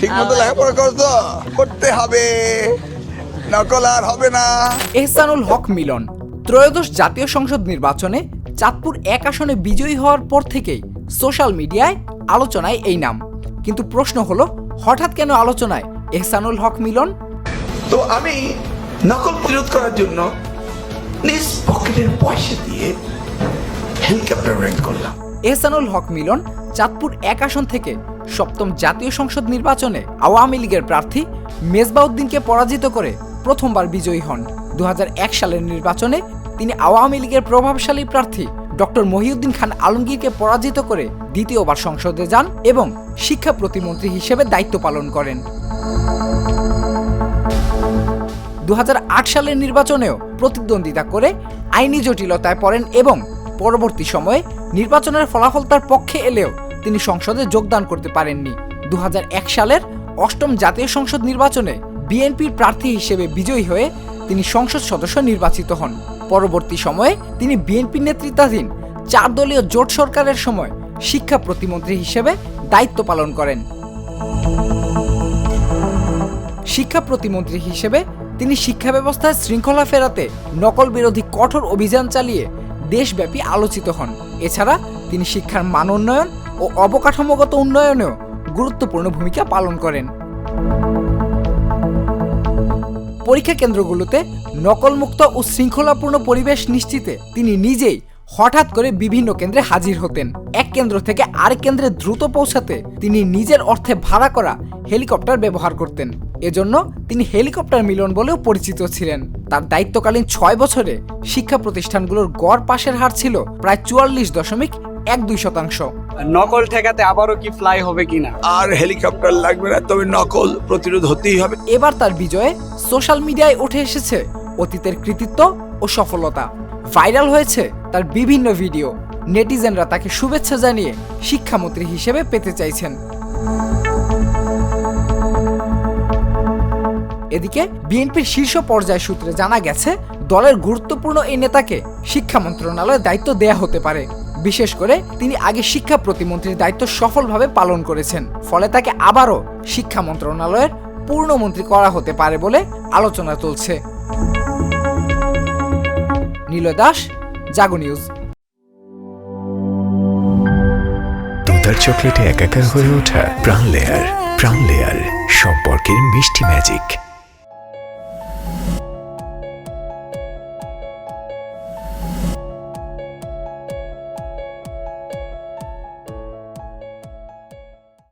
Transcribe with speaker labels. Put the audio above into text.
Speaker 1: ঠিক মতো লেখাপড়া করতো করতে হবে। নকল আর হবে না।
Speaker 2: এহসানুল হক মিলন ত্রয়োদশ জাতীয় সংসদ নির্বাচনে চাঁদপুর এক আসনে বিজয়ী হওয়ার পর থেকেই সোশ্যাল মিডিয়ায় আলোচনায় এই নাম। কিন্তু প্রশ্ন হলো হঠাৎ কেন আলোচনায় এহসানুল হক মিলন?
Speaker 3: তো আমি নকল প্রতিরোধ করার জন্য নিজ পকেটের পয়সা দিয়ে হেলিকপ্টার রেন্ট করলাম।
Speaker 2: এহসানুল হক মিলন চাঁদপুর এক আসন থেকে সপ্তম জাতীয় সংসদ নির্বাচনে আওয়ামী লীগের প্রার্থী মেজবাউদ্দিনকে পরাজিত করে প্রথমবার বিজয়ী হন। দুহাজার এক সালের নির্বাচনে তিনি আওয়ামী লীগের প্রভাবশালী প্রার্থী ডক্টর মহিউদ্দিন খান আলমগীরকে পরাজিত করে দ্বিতীয়বার সংসদে যান এবং শিক্ষা প্রতিমন্ত্রী হিসেবে দায়িত্ব পালন করেন। দু হাজার আট সালের নির্বাচনেও প্রতিদ্বন্দ্বিতা করে আইনি জটিলতায় পড়েন এবং পরবর্তী সময়ে নির্বাচনের ফলাফল তার পক্ষে এলেও তিনি সংসদে যোগদান করতে পারেননি। দু হাজার এক সালের অষ্টম জাতীয় সংসদ নির্বাচনে বিএনপির প্রার্থী হিসেবে বিজয়ী হয়ে তিনি সংসদ সদস্য নির্বাচিত হন। পরবর্তী সময়ে তিনি বিএনপি নেতৃত্বাধীন চার দলীয় জোট সরকারের সময় শিক্ষা প্রতিমন্ত্রী হিসেবে দায়িত্ব পালন করেন। শিক্ষা প্রতিমন্ত্রী হিসেবে তিনি শিক্ষা ব্যবস্থায় শৃঙ্খলা ফেরাতে নকল বিরোধী কঠোর অভিযান চালিয়ে দেশব্যাপী আলোচিত হন। এছাড়া তিনি শিক্ষার মান উন্নয়ন ও অবকাঠামোগত উন্নয়নেও গুরুত্বপূর্ণ ভূমিকা পালন করেন। পরীক্ষা কেন্দ্রগুলোতে নকলমুক্ত ও শৃঙ্খলাপূর্ণ পরিবেশ নিশ্চিতে তিনি নিজেই হঠাৎ করে বিভিন্ন কেন্দ্রে হাজির হতেন। এক কেন্দ্র থেকে আরেক কেন্দ্রে দ্রুত পৌঁছাতে তিনি নিজের অর্থে ভাড়া করা হেলিকপ্টার ব্যবহার করতেন। এজন্য তিনি হেলিকপ্টার মিলন বলেও পরিচিত ছিলেন। তার দায়িত্বকালীন ছয় বছরে শিক্ষা প্রতিষ্ঠানগুলোর গড় পাশের হার ছিল প্রায় চুয়াল্লিশ দশমিক এক দুই শতাংশ।
Speaker 4: নকল ঠেকাতে আবারও কি ফ্লাই হবে কিনা?
Speaker 3: আর হেলিকপ্টার লাগবে না তবে নকল প্রতিরোধ হতেই হবে।
Speaker 2: এবার তার বিজয়ে সোশ্যাল মিডিয়ায় উঠে এসেছে অতীতের কৃতিত্ব ও সফলতা। ভাইরাল হয়েছে তার বিভিন্ন ভিডিও নেটিজেনরা তাকে শুভেচ্ছা জানিয়ে শিক্ষামন্ত্রী হিসেবে পেতে চাইছেন। এদিকে বিএনপির শীর্ষ পর্যায় সূত্রে জানা গেছে দলের গুরুত্বপূর্ণ এই নেতাকে শিক্ষা মন্ত্রণালয়ের দায়িত্ব দেয়া হতে পারে। বিশেষ করে তিনি আগে শিক্ষা প্রতিমন্ত্রীর দায়িত্ব সফলভাবে পালন করেছেন, ফলে তাকে আবারও শিক্ষা মন্ত্রণালয়ের পূর্ণমন্ত্রী করা হতে পারে বলে আলোচনা চলছে। নীলয় দাস, জাগো নিউজ।
Speaker 5: দুধার চকলেটে একাকার হয়ে ওঠা প্রাণ লেয়ার প্রাণ লেয়ার সম্পর্কের মিষ্টি ম্যাজিক।